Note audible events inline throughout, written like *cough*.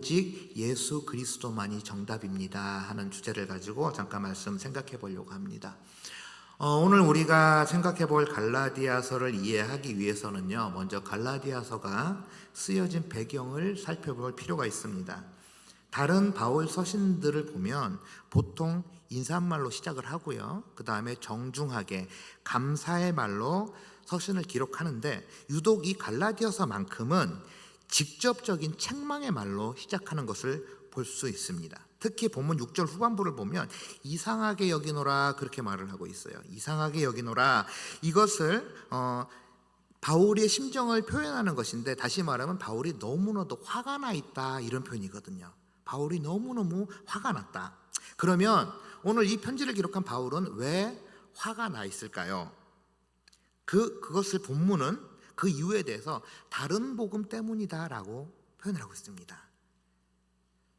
오직 예수 그리스도만이 정답입니다 하는 주제를 가지고 잠깐 말씀 생각해 보려고 합니다. 어, 오늘 우리가 생각해 볼 갈라디아서를 이해하기 위해서는요, 먼저 갈라디아서가 쓰여진 배경을 살펴볼 필요가 있습니다. 다른 바울 서신들을 보면 보통 인사말로 시작을 하고요, 그 다음에 정중하게 감사의 말로 서신을 기록하는데 유독 이 갈라디아서만큼은 직접적인 책망의 말로 시작하는 것을 볼 수 있습니다. 특히 본문 6절 후반부를 보면 이상하게 여기노라 그렇게 말을 하고 있어요. 이상하게 여기노라 이것을 어, 바울의 심정을 표현하는 것인데 다시 말하면 바울이 너무나도 화가 나 있다 이런 표현이거든요. 바울이 너무너무 화가 났다. 그러면 오늘 이 편지를 기록한 바울은 왜 화가 나 있을까요? 그 그것을 본문은 그 이유에 대해서 다른 복음 때문이다라고 표현을 하고 있습니다.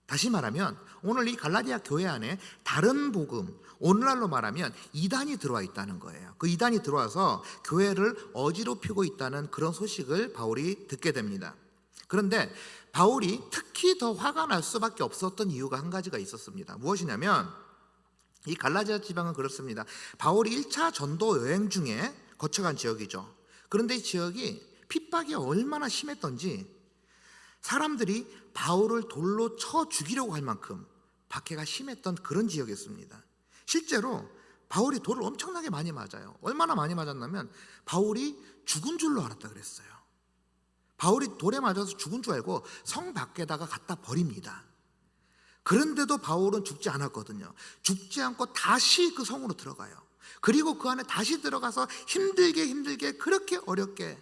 다시 말하면 오늘 이 갈라디아 교회 안에 다른 복음, 오늘날로 말하면 이단이 들어와 있다는 거예요. 그 이단이 들어와서 교회를 어지럽히고 있다는 그런 소식을 바울이 듣게 됩니다. 그런데 바울이 특히 더 화가 날 수밖에 없었던 이유가 한 가지가 있었습니다. 무엇이냐면 이 갈라디아 지방은 그렇습니다. 바울이 1차 전도 여행 중에 거쳐간 지역이죠. 그런데 이 지역이 핍박이 얼마나 심했던지 사람들이 바울을 돌로 쳐 죽이려고 할 만큼 박해가 심했던 그런 지역이었습니다. 실제로 바울이 돌을 엄청나게 많이 맞아요. 얼마나 많이 맞았냐면 바울이 죽은 줄로 알았다 그랬어요. 바울이 돌에 맞아서 죽은 줄 알고 성 밖에다가 갖다 버립니다. 그런데도 바울은 죽지 않았거든요. 죽지 않고 다시 그 성으로 들어가요. 그리고 그 안에 다시 들어가서 힘들게 힘들게 그렇게 어렵게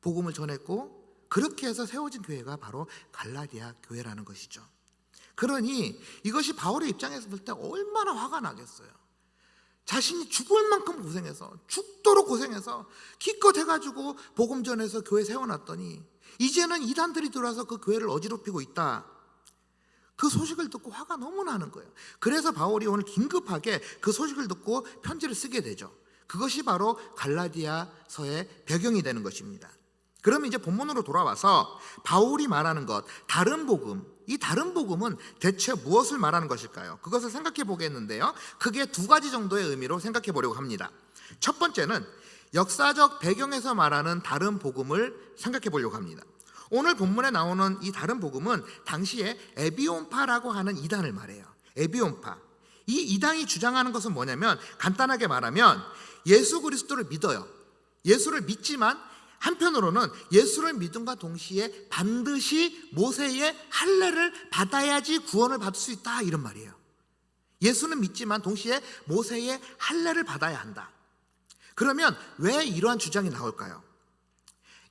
복음을 전했고 그렇게 해서 세워진 교회가 바로 갈라디아 교회라는 것이죠. 그러니 이것이 바울의 입장에서 볼 때 얼마나 화가 나겠어요. 자신이 죽을 만큼 고생해서 죽도록 고생해서 기껏 해가지고 복음 전해서 교회 세워놨더니 이제는 이단들이 들어와서 그 교회를 어지럽히고 있다. 그 소식을 듣고 화가 너무 나는 거예요. 그래서 바울이 오늘 긴급하게 그 소식을 듣고 편지를 쓰게 되죠. 그것이 바로 갈라디아서의 배경이 되는 것입니다. 그럼 이제 본문으로 돌아와서 바울이 말하는 것, 다른 복음, 이 다른 복음은 대체 무엇을 말하는 것일까요? 그것을 생각해 보겠는데요. 크게 두 가지 정도의 의미로 생각해 보려고 합니다. 첫 번째는 역사적 배경에서 말하는 다른 복음을 생각해 보려고 합니다. 오늘 본문에 나오는 이 다른 복음은 당시에 에비온파라고 하는 이단을 말해요. 에비온파. 이 이단이 주장하는 것은 뭐냐면 간단하게 말하면 예수 그리스도를 믿어요. 예수를 믿지만 한편으로는 예수를 믿음과 동시에 반드시 모세의 할례를 받아야지 구원을 받을 수 있다 이런 말이에요. 예수는 믿지만 동시에 모세의 할례를 받아야 한다. 그러면 왜 이러한 주장이 나올까요?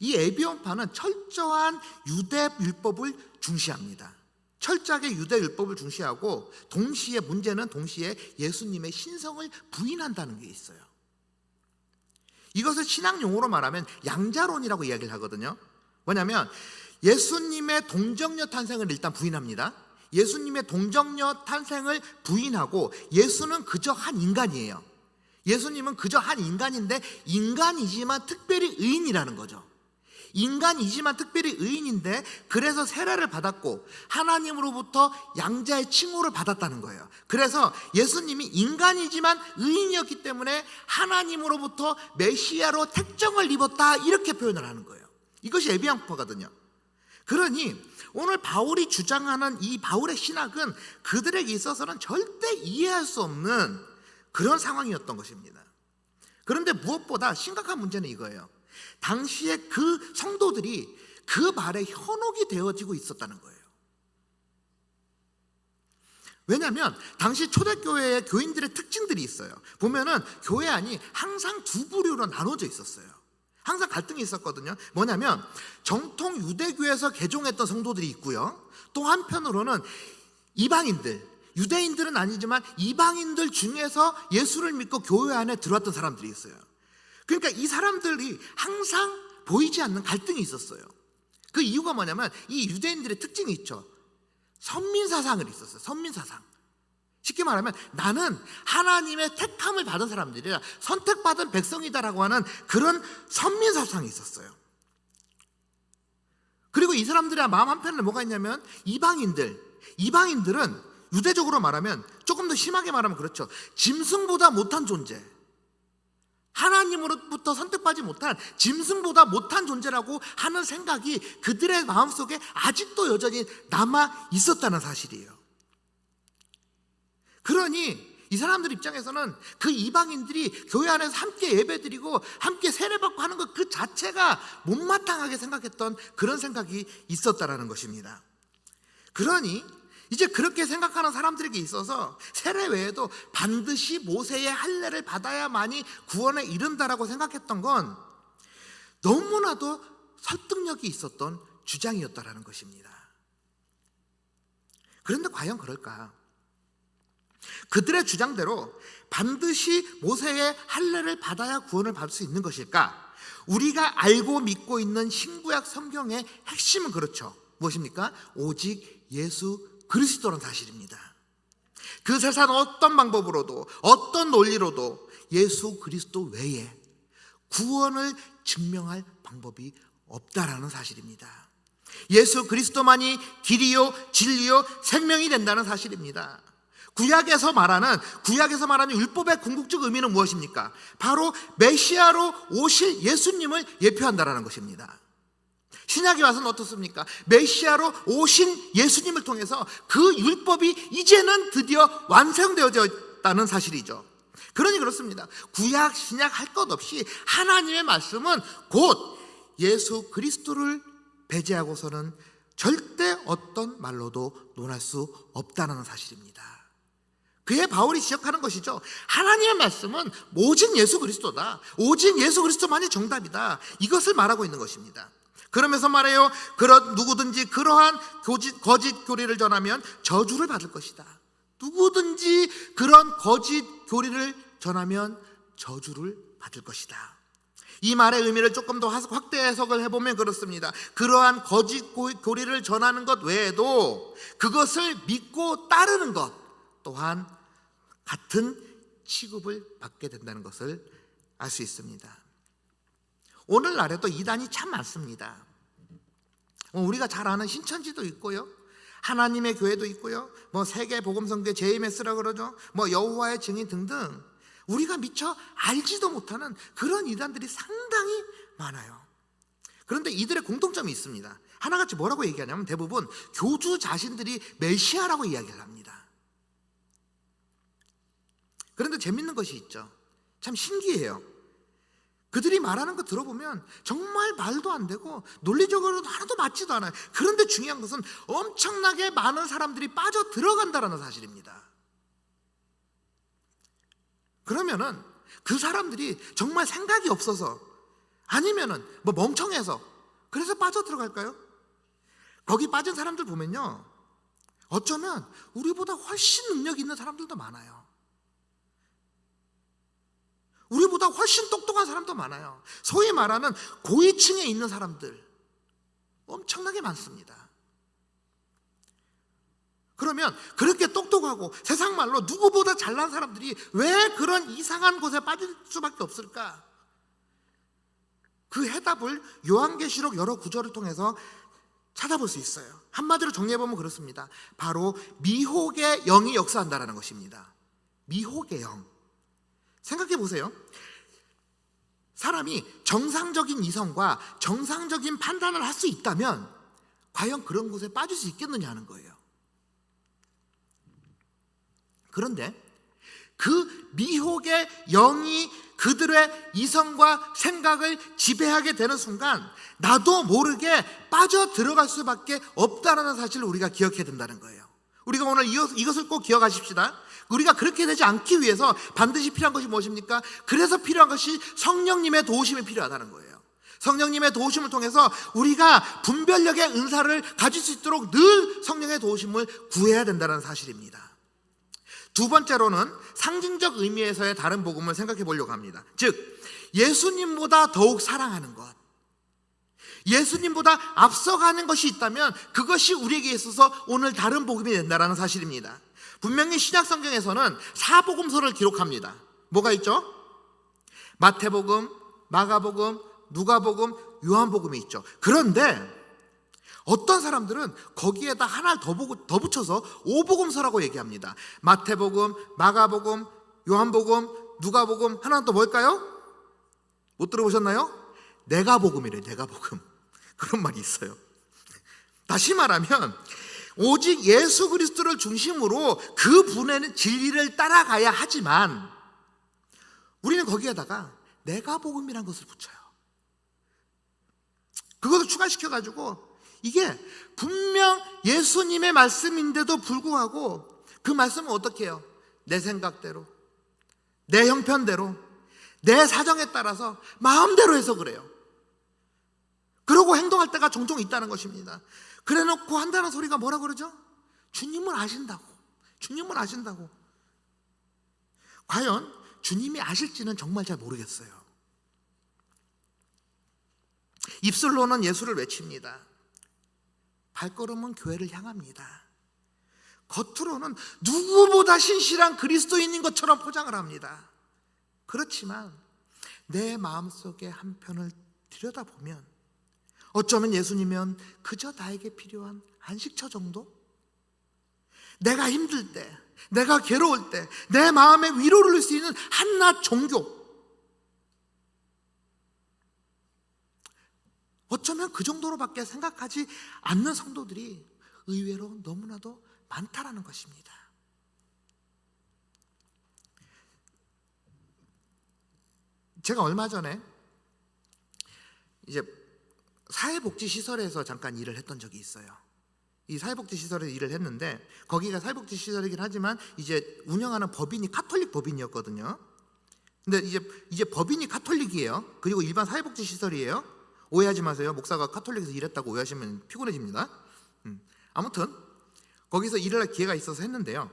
이 에비온파는 철저한 유대 율법을 중시합니다. 철저하게 유대 율법을 중시하고 동시에 문제는 동시에 예수님의 신성을 부인한다는 게 있어요. 이것을 신학 용어로 말하면 양자론이라고 이야기를 하거든요. 뭐냐면 예수님의 동정녀 탄생을 일단 부인합니다. 예수님의 동정녀 탄생을 부인하고 예수는 그저 한 인간이에요. 예수님은 그저 한 인간인데 인간이지만 특별히 의인이라는 거죠. 인간이지만 특별히 의인인데 그래서 세례를 받았고 하나님으로부터 양자의 칭호를 받았다는 거예요. 그래서 예수님이 인간이지만 의인이었기 때문에 하나님으로부터 메시아로 택정을 입었다 이렇게 표현을 하는 거예요. 이것이 에비앙파거든요. 그러니 오늘 바울이 주장하는 이 바울의 신학은 그들에게 있어서는 절대 이해할 수 없는 그런 상황이었던 것입니다. 그런데 무엇보다 심각한 문제는 이거예요. 당시에 그 성도들이 그 말에 현혹이 되어지고 있었다는 거예요. 왜냐하면 당시 초대교회의 교인들의 특징들이 있어요. 보면은 교회 안이 항상 두 부류로 나눠져 있었어요. 항상 갈등이 있었거든요. 뭐냐면 정통 유대교에서 개종했던 성도들이 있고요. 또 한편으로는 이방인들, 유대인들은 아니지만 이방인들 중에서 예수를 믿고 교회 안에 들어왔던 사람들이 있어요. 그러니까 이 사람들이 항상 보이지 않는 갈등이 있었어요. 그 이유가 뭐냐면 이 유대인들의 특징이 있죠. 선민 사상을 있었어요. 선민 사상. 쉽게 말하면 나는 하나님의 택함을 받은 사람들이라 선택받은 백성이다라고 하는 그런 선민 사상이 있었어요. 그리고 이 사람들의 마음 한편에 뭐가 있냐면 이방인들, 이방인들은 유대적으로 말하면 조금 더 심하게 말하면 그렇죠. 짐승보다 못한 존재. 하나님으로부터 선택받지 못한 짐승보다 못한 존재라고 하는 생각이 그들의 마음속에 아직도 여전히 남아 있었다는 사실이에요. 그러니 이 사람들 입장에서는 그 이방인들이 교회 안에서 함께 예배드리고 함께 세례받고 하는 것 그 자체가 못마땅하게 생각했던 그런 생각이 있었다라는 것입니다. 그러니 이제 그렇게 생각하는 사람들에게 있어서 세례 외에도 반드시 모세의 할례를 받아야만이 구원에 이른다라고 생각했던 건 너무나도 설득력이 있었던 주장이었다라는 것입니다. 그런데 과연 그럴까? 그들의 주장대로 반드시 모세의 할례를 받아야 구원을 받을 수 있는 것일까? 우리가 알고 믿고 있는 신구약 성경의 핵심은 그렇죠. 무엇입니까? 오직 예수 그리스도라는 사실입니다. 그 세상 어떤 방법으로도 어떤 논리로도 예수 그리스도 외에 구원을 증명할 방법이 없다라는 사실입니다. 예수 그리스도만이 길이요 진리요 생명이 된다는 사실입니다. 구약에서 말하는 구약에서 말하는 율법의 궁극적 의미는 무엇입니까? 바로 메시아로 오실 예수님을 예표한다라는 것입니다. 신약에 와서는 어떻습니까? 메시아로 오신 예수님을 통해서 그 율법이 이제는 드디어 완성되어져 있다는 사실이죠. 그러니 그렇습니다. 구약, 신약 할 것 없이 하나님의 말씀은 곧 예수 그리스도를 배제하고서는 절대 어떤 말로도 논할 수 없다는 사실입니다. 그의 바울이 지적하는 것이죠. 하나님의 말씀은 오직 예수 그리스도다. 오직 예수 그리스도만이 정답이다. 이것을 말하고 있는 것입니다. 그러면서 말해요. 그런 누구든지 그러한 거짓, 거짓 교리를 전하면 저주를 받을 것이다. 누구든지 그런 거짓 교리를 전하면 저주를 받을 것이다. 이 말의 의미를 조금 더 확대 해석을 해보면 그렇습니다. 그러한 거짓 교리를 전하는 것 외에도 그것을 믿고 따르는 것 또한 같은 취급을 받게 된다는 것을 알 수 있습니다. 오늘날에도 이단이 참 많습니다. 뭐 우리가 잘 아는 신천지도 있고요. 하나님의 교회도 있고요. 뭐 세계 복음성교 JMS라 그러죠. 뭐 여호와의 증인 등등 우리가 미처 알지도 못하는 그런 이단들이 상당히 많아요. 그런데 이들의 공통점이 있습니다. 하나같이 뭐라고 얘기하냐면 대부분 교주 자신들이 메시아라고 이야기를 합니다. 그런데 재밌는 것이 있죠. 참 신기해요. 그들이 말하는 거 들어보면 정말 말도 안 되고 논리적으로도 하나도 맞지도 않아요. 그런데 중요한 것은 엄청나게 많은 사람들이 빠져 들어간다는 사실입니다. 그러면은 그 사람들이 정말 생각이 없어서 아니면은 뭐 멍청해서 그래서 빠져 들어갈까요? 거기 빠진 사람들 보면요. 어쩌면 우리보다 훨씬 능력 있는 사람들도 많아요. 우리보다 훨씬 똑똑한 사람도 많아요. 소위 말하는 고위층에 있는 사람들 엄청나게 많습니다. 그러면 그렇게 똑똑하고 세상 말로 누구보다 잘난 사람들이 왜 그런 이상한 곳에 빠질 수밖에 없을까? 그 해답을 요한계시록 여러 구절을 통해서 찾아볼 수 있어요. 한마디로 정리해 보면 그렇습니다. 바로 미혹의 영이 역사한다라는 것입니다. 미혹의 영. 생각해 보세요. 사람이 정상적인 이성과 정상적인 판단을 할 수 있다면 과연 그런 곳에 빠질 수 있겠느냐 하는 거예요. 그런데 그 미혹의 영이 그들의 이성과 생각을 지배하게 되는 순간 나도 모르게 빠져 들어갈 수밖에 없다는 사실을 우리가 기억해야 된다는 거예요. 우리가 오늘 이것 을 꼭 기억하십시다. 우리가 그렇게 되지 않기 위해서 반드시 필요한 것이 무엇입니까? 그래서 필요한 것이 성령님의 도우심이 필요하다는 거예요. 성령님의 도우심을 통해서 우리가 분별력의 은사를 가질 수 있도록 늘 성령의 도우심을 구해야 된다는 사실입니다. 두 번째로는 상징적 의미에서의 다른 복음을 생각해 보려고 합니다. 즉, 예수님보다 더욱 사랑하는 것. 예수님보다 앞서가는 것이 있다면 그것이 우리에게 있어서 오늘 다른 복음이 된다는 사실입니다. 분명히 신약 성경에서는 사복음서를 기록합니다. 뭐가 있죠? 마태복음, 마가복음, 누가복음, 요한복음이 있죠. 그런데 어떤 사람들은 거기에다 하나를 더, 보고, 더 붙여서 오복음서라고 얘기합니다. 마태복음, 마가복음, 요한복음, 누가복음, 하나는 또 뭘까요? 못 들어보셨나요? 내가 복음이래, 내가 복음. 그런 말이 있어요. 다시 말하면 오직 예수 그리스도를 중심으로 그 분의 진리를 따라가야 하지만 우리는 거기에다가 내가 복음이라는 것을 붙여요. 그것을 추가시켜 가지고 이게 분명 예수님의 말씀인데도 불구하고 그 말씀은 어떻게 해요? 내 생각대로, 내 형편대로, 내 사정에 따라서 마음대로 해서 그래요. 그러고 행동할 때가 종종 있다는 것입니다. 그래 놓고 한다는 소리가 뭐라 그러죠? 주님을 아신다고. 주님을 아신다고. 과연 주님이 아실지는 정말 잘 모르겠어요. 입술로는 예수를 외칩니다. 발걸음은 교회를 향합니다. 겉으로는 누구보다 신실한 그리스도인인 것처럼 포장을 합니다. 그렇지만 내 마음속의 한편을 들여다보면 어쩌면 예수님은 그저 나에게 필요한 안식처 정도? 내가 힘들 때, 내가 괴로울 때, 내 마음에 위로를 줄 수 있는 한낱 종교. 어쩌면 그 정도로밖에 생각하지 않는 성도들이 의외로 너무나도 많다라는 것입니다. 제가 얼마 전에 이제 사회복지 시설에서 잠깐 일을 했던 적이 있어요. 이 사회복지 시설에 일을 했는데 거기가 사회복지 시설이긴 하지만 이제 운영하는 법인이 카톨릭 법인이었거든요. 근데 이제 이제 법인이 카톨릭이에요. 그리고 일반 사회복지 시설이에요. 오해하지 마세요. 목사가 카톨릭에서 일했다고 오해하시면 피곤해집니다. 음. 아무튼 거기서 일을 할 기회가 있어서 했는데요.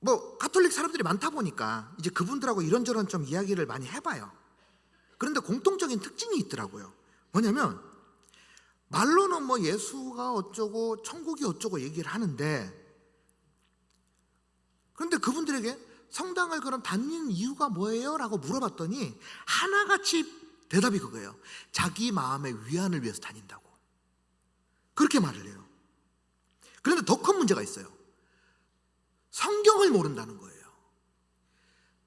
뭐 카톨릭 사람들이 많다 보니까 이제 그분들하고 이런저런 좀 이야기를 많이 해봐요. 그런데 공통적인 특징이 있더라고요. 뭐냐면 말로는 뭐 예수가 어쩌고 천국이 어쩌고 얘기를 하는데 그런데 그분들에게 성당을 그럼 다니는 이유가 뭐예요? 라고 물어봤더니 하나같이 대답이 그거예요. 자기 마음의 위안을 위해서 다닌다고. 그렇게 말을 해요. 그런데 더 큰 문제가 있어요. 성경을 모른다는 거예요.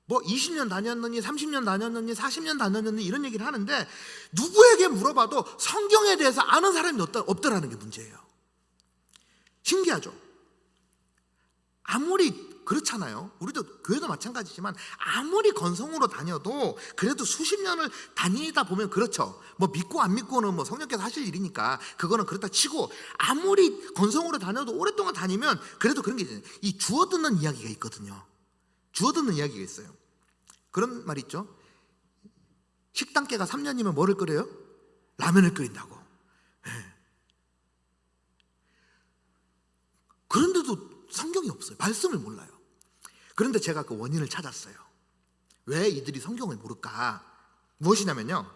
뭐 20년 다녔느니 30년 다녔느니 40년 다녔느니 이런 얘기를 하는데 누구에게 물어봐도 성경에 대해서 아는 사람이 없다, 없더라는 게 문제예요. 신기하죠? 아무리 그렇잖아요. 우리도 교회도 마찬가지지만 아무리 건성으로 다녀도 그래도 수십 년을 다니다 보면 그렇죠. 뭐 믿고 안 믿고는 뭐 성령께서 하실 일이니까 그거는 그렇다 치고 아무리 건성으로 다녀도 오랫동안 다니면 그래도 그런 게 있어요. 이 주워 듣는 이야기가 있거든요. 주워 듣는 이야기가 있어요. 그런 말 있죠. 식당계가 3년이면 뭐를 끓여요? 라면을 끓인다고. 예. 그런데도 성경이 없어요. 말씀을 몰라요. 그런데 제가 그 원인을 찾았어요. 왜 이들이 성경을 모를까? 무엇이냐면요.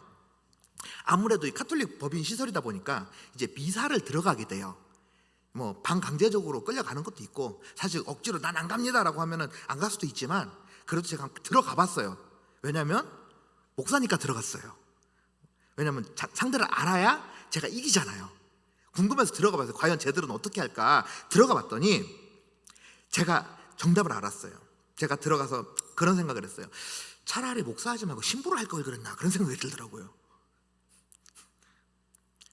아무래도 이 카톨릭 법인 시설이다 보니까 이제 미사를 들어가게 돼요. 뭐 반강제적으로 끌려가는 것도 있고 사실 억지로 난 안 갑니다라고 하면은 안 갈 수도 있지만 그래도 제가 들어가 봤어요. 왜냐하면 목사니까 들어갔어요. 왜냐하면 자- 상대를 알아야 제가 이기잖아요. 궁금해서 들어가 봤어요. 과연 쟤들은 어떻게 할까? 들어가 봤더니 제가 정답을 알았어요. 제가 들어가서 그런 생각을 했어요. 차라리 목사하지 말고 신부를 할 걸 그랬나 그런 생각이 들더라고요.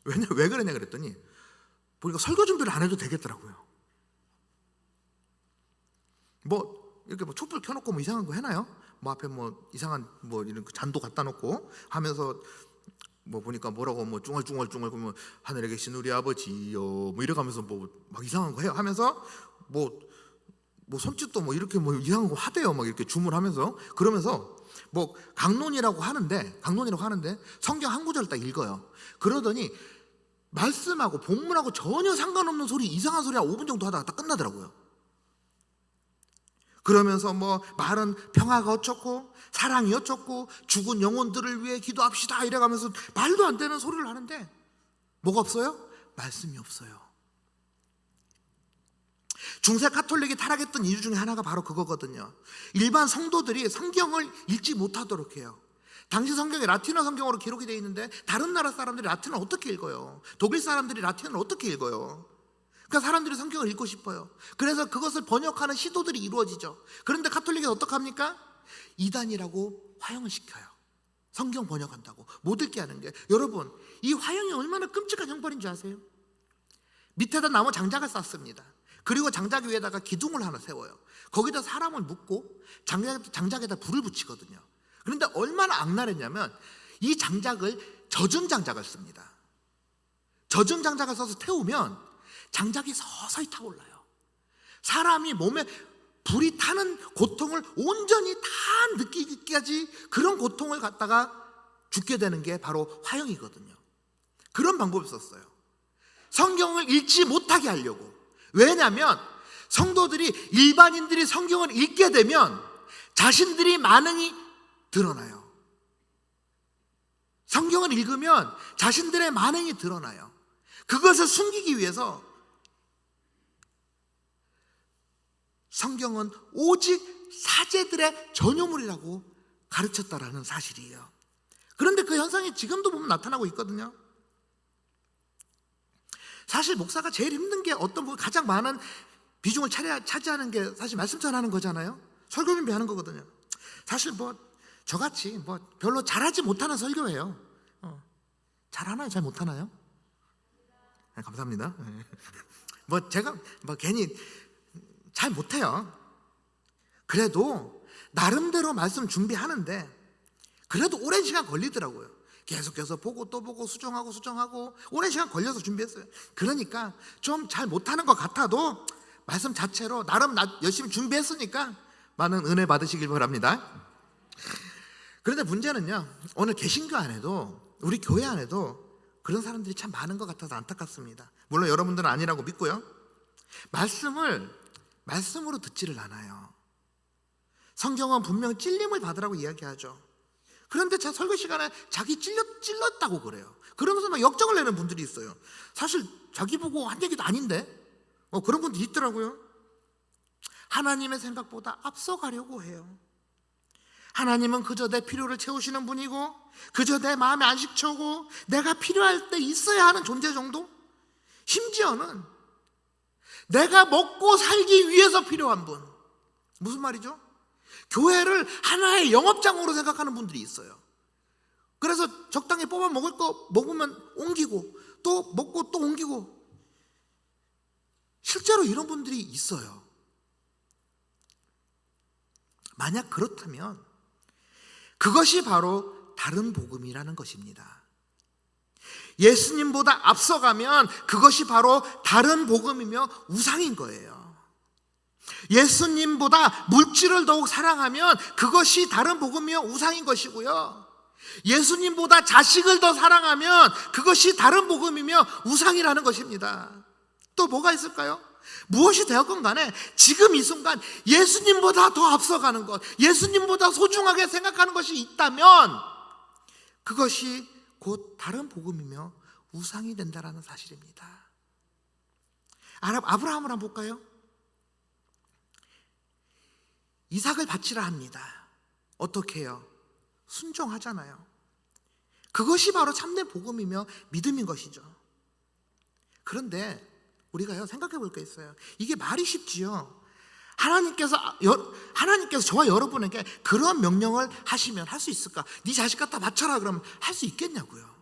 왜냐 왜 그러냐 그랬더니 보니까 설교 준비를 안 해도 되겠더라고요. 뭐 이렇게 뭐 촛불 켜놓고 뭐 이상한 거 해놔요? 뭐 앞에 뭐 이상한 뭐 이런 그 잔도 갖다 놓고 하면서 뭐 보니까 뭐라고 뭐 쭝얼쭝얼쭝얼 그러면 하늘에 계신 우리 아버지요 뭐 이래가면서 뭐 막 이상한 거 해요 하면서 뭐 뭐 손짓도 뭐 이렇게 뭐 이상한 거 하대요 막 이렇게 주문하면서 그러면서 뭐 강론이라고 하는데 강론이라고 하는데 성경 한 구절 딱 읽어요 그러더니 말씀하고 본문하고 전혀 상관없는 소리 이상한 소리 한 5분 정도 하다가 딱 끝나더라고요 그러면서 뭐 말은 평화가 어쩌고 사랑이 어쩌고 죽은 영혼들을 위해 기도합시다 이래가면서 말도 안 되는 소리를 하는데 뭐가 없어요? 말씀이 없어요. 중세 카톨릭이 타락했던 이유 중에 하나가 바로 그거거든요. 일반 성도들이 성경을 읽지 못하도록 해요. 당시 성경이 라틴어 성경으로 기록이 되어 있는데 다른 나라 사람들이 라틴어 어떻게 읽어요? 독일 사람들이 라틴어를 어떻게 읽어요? 그러니까 사람들이 성경을 읽고 싶어요. 그래서 그것을 번역하는 시도들이 이루어지죠. 그런데 카톨릭은 어떡합니까? 이단이라고 화형을 시켜요. 성경 번역한다고 못 읽게 하는 게 여러분 이 화형이 얼마나 끔찍한 형벌인지 아세요? 밑에다 나무 장작을 쌌습니다. 그리고 장작 위에다가 기둥을 하나 세워요. 거기다 사람을 묶고 장작, 장작에다 불을 붙이거든요. 그런데 얼마나 악랄했냐면 이 장작을 젖은 장작을 씁니다. 젖은 장작을 써서 태우면 장작이 서서히 타올라요. 사람이 몸에 불이 타는 고통을 온전히 다 느끼기까지 그런 고통을 갖다가 죽게 되는 게 바로 화형이거든요. 그런 방법을 썼어요. 성경을 읽지 못하게 하려고. 왜냐하면 성도들이 일반인들이 성경을 읽게 되면 자신들이 만능이 드러나요. 성경을 읽으면 자신들의 만행이 드러나요. 그것을 숨기기 위해서 성경은 오직 사제들의 전유물이라고 가르쳤다라는 사실이에요. 그런데 그 현상이 지금도 보면 나타나고 있거든요. 사실 목사가 제일 힘든 게 어떤 부분 가장 많은 비중을 차지하는 게 사실 말씀 전하는 거잖아요. 설교 준비하는 거거든요. 사실 뭐 저같이 뭐 별로 잘하지 못하는 설교예요. 어. 잘하나요? 잘 못하나요? 네, 감사합니다. 네. *laughs* 뭐 제가 뭐 괜히 잘 못해요. 그래도 나름대로 말씀 준비하는데 그래도 오랜 시간 걸리더라고요. 계속해서 보고 또 보고 수정하고 수정하고 오랜 시간 걸려서 준비했어요. 그러니까 좀 잘 못하는 것 같아도 말씀 자체로 나름 나- 열심히 준비했으니까 많은 은혜 받으시길 바랍니다. 그런데 문제는요, 오늘 개신교 안에도 우리 교회 안에도 그런 사람들이 참 많은 것 같아서 안타깝습니다. 물론 여러분들은 아니라고 믿고요. 말씀을 말씀으로 듣지를 않아요. 성경은 분명 찔림을 받으라고 이야기하죠. 그런데 제 설교 시간에 자기 찔렸, 찔렀다고 그래요. 그러면서 막 역정을 내는 분들이 있어요. 사실 자기 보고 한 얘기도 아닌데 어, 그런 분들이 있더라고요. 하나님의 생각보다 앞서가려고 해요. 하나님은 그저 내 필요를 채우시는 분이고 그저 내 마음에 안식처고 내가 필요할 때 있어야 하는 존재 정도? 심지어는 내가 먹고 살기 위해서 필요한 분. 무슨 말이죠? 교회를 하나의 영업장으로 생각하는 분들이 있어요. 그래서 적당히 뽑아 먹을 거 먹으면 옮기고 또 먹고 또 옮기고 실제로 이런 분들이 있어요. 만약 그렇다면 그것이 바로 다른 복음이라는 것입니다. 예수님보다 앞서가면 그것이 바로 다른 복음이며 우상인 거예요. 예수님보다 물질을 더욱 사랑하면 그것이 다른 복음이며 우상인 것이고요. 예수님보다 자식을 더 사랑하면 그것이 다른 복음이며 우상이라는 것입니다. 또 뭐가 있을까요? 무엇이 되었건 간에 지금 이 순간 예수님보다 더 앞서가는 것, 예수님보다 소중하게 생각하는 것이 있다면 그것이 곧 다른 복음이며 우상이 된다라는 사실입니다. 아브라함을 한번 볼까요? 이삭을 바치라 합니다. 어떻게 해요? 순종하잖아요. 그것이 바로 참된 복음이며 믿음인 것이죠. 그런데 우리가요 생각해 볼 게 있어요. 이게 말이 쉽지요. 하나님께서 여- 하나님께서 저와 여러분에게 그런 명령을 하시면 할 수 있을까? 네 자식 갖다 바쳐라 그러면 할 수 있겠냐고요.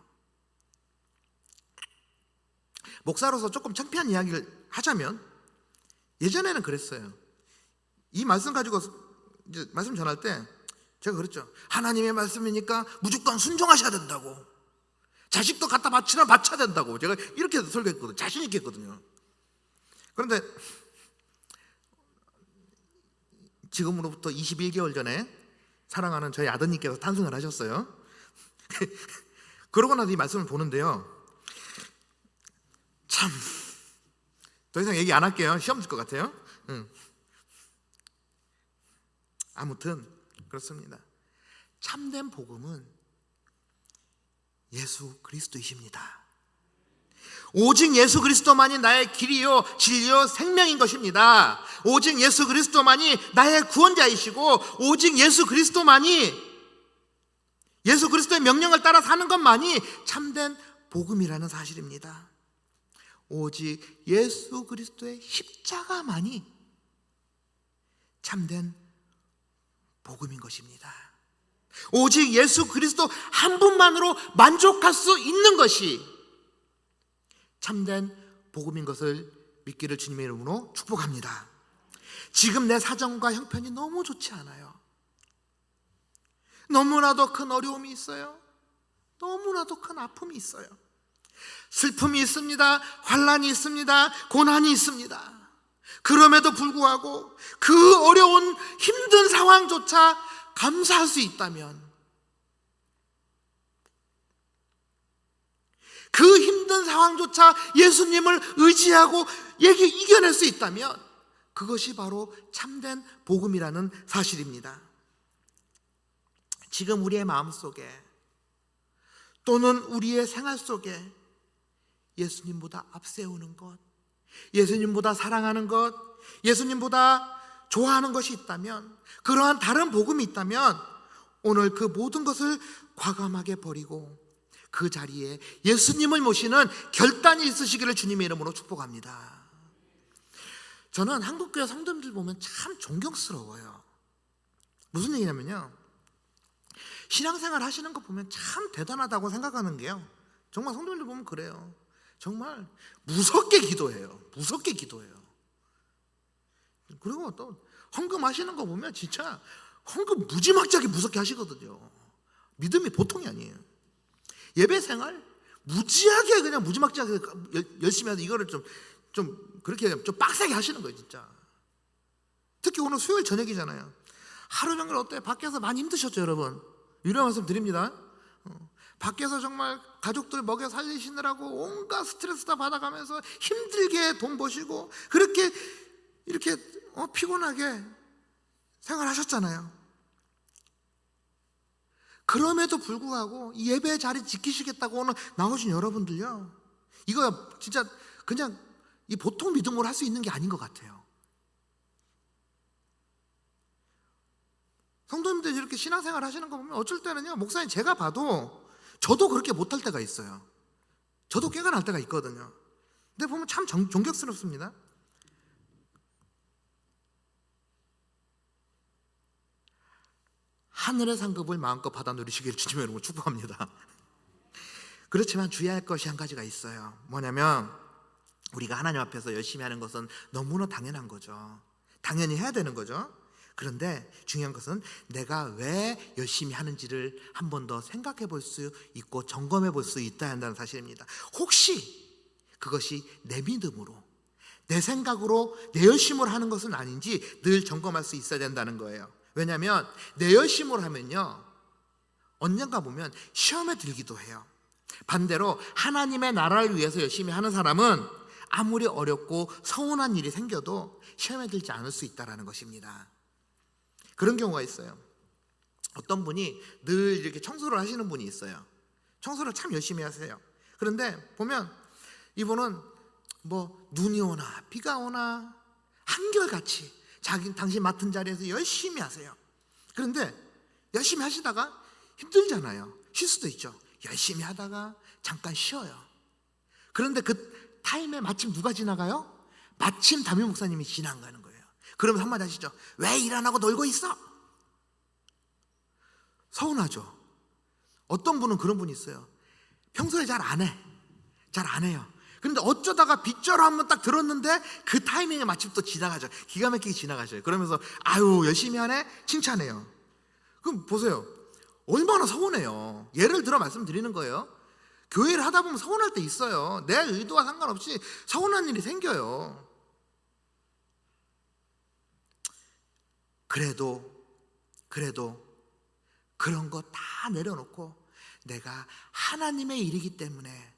목사로서 조금 창피한 이야기를 하자면 예전에는 그랬어요. 이 말씀 가지고 이제 말씀 전할 때 제가 그랬죠. 하나님의 말씀이니까 무조건 순종하셔야 된다고. 자식도 갖다 바치나 바쳐야 된다고. 제가 이렇게 설교했거든요. 자신 있게 했거든요. 그런데 지금으로부터 21개월 전에 사랑하는 저희 아드님께서 탄생을 하셨어요. *laughs* 그러고 나서 이 말씀을 보는데요. 참, 더 이상 얘기 안 할게요. 시험 질 것 같아요. 응. 아무튼 그렇습니다. 참된 복음은 예수 그리스도이십니다. 오직 예수 그리스도만이 나의 길이요 진리요 생명인 것입니다. 오직 예수 그리스도만이 나의 구원자이시고 오직 예수 그리스도만이 예수 그리스도의 명령을 따라 사는 것만이 참된 복음이라는 사실입니다. 오직 예수 그리스도의 십자가만이 참된 복음인 것입니다. 오직 예수 그리스도 한 분만으로 만족할 수 있는 것이 참된 복음인 것을 믿기를 주님의 이름으로 축복합니다. 지금 내 사정과 형편이 너무 좋지 않아요. 너무나도 큰 어려움이 있어요. 너무나도 큰 아픔이 있어요. 슬픔이 있습니다. 환란이 있습니다. 고난이 있습니다. 그럼에도 불구하고 그 어려운 힘든 상황조차 감사할 수 있다면 그 힘든 상황조차 예수님을 의지하고 얘기 이겨낼 수 있다면 그것이 바로 참된 복음이라는 사실입니다. 지금 우리의 마음 속에 또는 우리의 생활 속에 예수님보다 앞세우는 것, 예수님보다 사랑하는 것, 예수님보다 좋아하는 것이 있다면, 그러한 다른 복음이 있다면, 오늘 그 모든 것을 과감하게 버리고 그 자리에 예수님을 모시는 결단이 있으시기를 주님의 이름으로 축복합니다. 저는 한국교회 성도님들 보면 참 존경스러워요. 무슨 얘기냐면요. 신앙생활 하시는 거 보면 참 대단하다고 생각하는 게요. 정말 성도님들 보면 그래요. 정말 무섭게 기도해요. 무섭게 기도해요. 그리고 또 헌금 하시는 거 보면 진짜 헌금 무지막지하게 무섭게 하시거든요. 믿음이 보통이 아니에요. 예배 생활 무지하게 그냥 무지막지하게 열- 열심히 하는 이거를 좀, 좀 그렇게 좀 빡세게 하시는 거예요, 진짜. 특히 오늘 수요일 저녁이잖아요. 하루 종일 어때요? 밖에서 많이 힘드셨죠, 여러분? 유료 말씀 드립니다. 어, 밖에서 정말 가족들 먹여 살리시느라고 온갖 스트레스 다 받아가면서 힘들게 돈 버시고 그렇게 이렇게 어, 피곤하게 생활하셨잖아요. 그럼에도 불구하고 이 예배 자리 지키시겠다고 오늘 나오신 여러분들요. 이거 진짜 그냥 이 보통 믿음으로 할 수 있는 게 아닌 것 같아요. 성도님들 이렇게 신앙생활 하시는 거 보면 어쩔 때는요, 목사님 제가 봐도 저도 그렇게 못할 때가 있어요. 저도 깨가 날 때가 있거든요. 근데 보면 참 정- 존경스럽습니다. 하늘의 상급을 마음껏 받아 누리시기를 주님의 이름으로 축복합니다. *laughs* 그렇지만 주의할 것이 한 가지가 있어요. 뭐냐면 우리가 하나님 앞에서 열심히 하는 것은 너무나 당연한 거죠. 당연히 해야 되는 거죠. 그런데 중요한 것은 내가 왜 열심히 하는지를 한 번 더 생각해 볼 수 있고 점검해 볼 수 있다 한다는 사실입니다. 혹시 그것이 내 믿음으로 내 생각으로 내 열심으로 하는 것은 아닌지 늘 점검할 수 있어야 된다는 거예요. 왜냐하면 내 열심으로 하면요 언젠가 보면 시험에 들기도 해요. 반대로 하나님의 나라를 위해서 열심히 하는 사람은 아무리 어렵고 서운한 일이 생겨도 시험에 들지 않을 수 있다라는 것입니다. 그런 경우가 있어요. 어떤 분이 늘 이렇게 청소를 하시는 분이 있어요. 청소를 참 열심히 하세요. 그런데 보면 이분은 뭐 눈이 오나 비가 오나 한결같이 자기 당신 맡은 자리에서 열심히 하세요. 그런데 열심히 하시다가 힘들잖아요. 쉴 수도 있죠. 열심히 하다가 잠깐 쉬어요. 그런데 그 타임에 마침 누가 지나가요? 마침 담임 목사님이 지나가는 거예요. 그러면 한마디 하시죠. 왜 일 안 하고 놀고 있어? 서운하죠. 어떤 분은 그런 분이 있어요. 평소에 잘 안 해. 잘 안 해요. 그런데 어쩌다가 빗자루 한번 딱 들었는데 그 타이밍에 마침 또 지나가죠. 기가 막히게 지나가셔요. 그러면서 아유 열심히 하네 칭찬해요. 그럼 보세요. 얼마나 서운해요. 예를 들어 말씀드리는 거예요. 교회를 하다 보면 서운할 때 있어요. 내 의도와 상관없이 서운한 일이 생겨요. 그래도 그래도 그런 거 다 내려놓고 내가 하나님의 일이기 때문에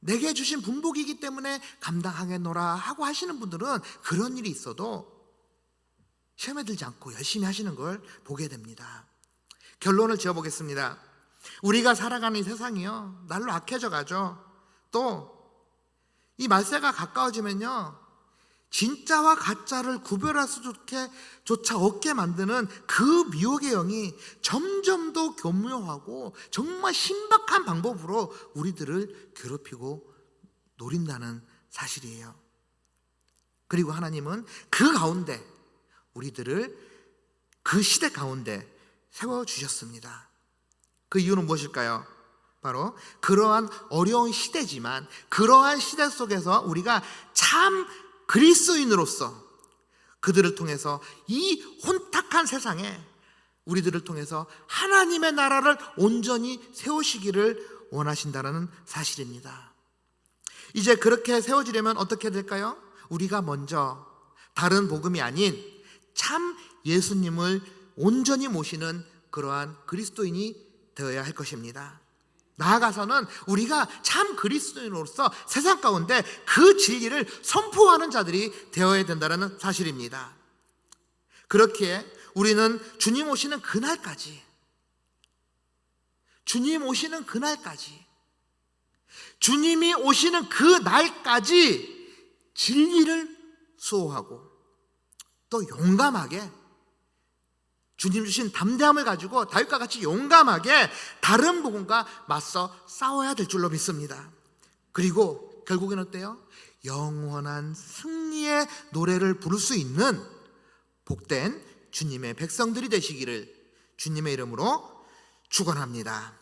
내게 주신 분복이기 때문에 감당하겠노라 하고 하시는 분들은 그런 일이 있어도 시험에 들지 않고 열심히 하시는 걸 보게 됩니다. 결론을 지어 보겠습니다. 우리가 살아가는 이 세상이요. 날로 악해져 가죠. 또 이 말세가 가까워지면요. 진짜와 가짜를 구별할 수 좋게 조차 없게 만드는 그 미혹의 영이 점점 더 교묘하고 정말 신박한 방법으로 우리들을 괴롭히고 노린다는 사실이에요. 그리고 하나님은 그 가운데 우리들을 그 시대 가운데 세워 주셨습니다. 그 이유는 무엇일까요? 바로 그러한 어려운 시대지만 그러한 시대 속에서 우리가 참 그리스도인으로서 그들을 통해서 이 혼탁한 세상에 우리들을 통해서 하나님의 나라를 온전히 세우시기를 원하신다는 사실입니다. 이제 그렇게 세워지려면 어떻게 될까요? 우리가 먼저 다른 복음이 아닌 참 예수님을 온전히 모시는 그러한 그리스도인이 되어야 할 것입니다. 나아가서는 우리가 참 그리스도인으로서 세상 가운데 그 진리를 선포하는 자들이 되어야 된다는 사실입니다. 그렇기에 우리는 주님 오시는 그날까지 주님 오시는 그날까지 주님이 오시는 그 날까지 진리를 수호하고 또 용감하게 주님 주신 담대함을 가지고 다윗과 같이 용감하게 다른 복음과 맞서 싸워야 될 줄로 믿습니다. 그리고 결국에는 어때요? 영원한 승리의 노래를 부를 수 있는 복된 주님의 백성들이 되시기를 주님의 이름으로 축원합니다.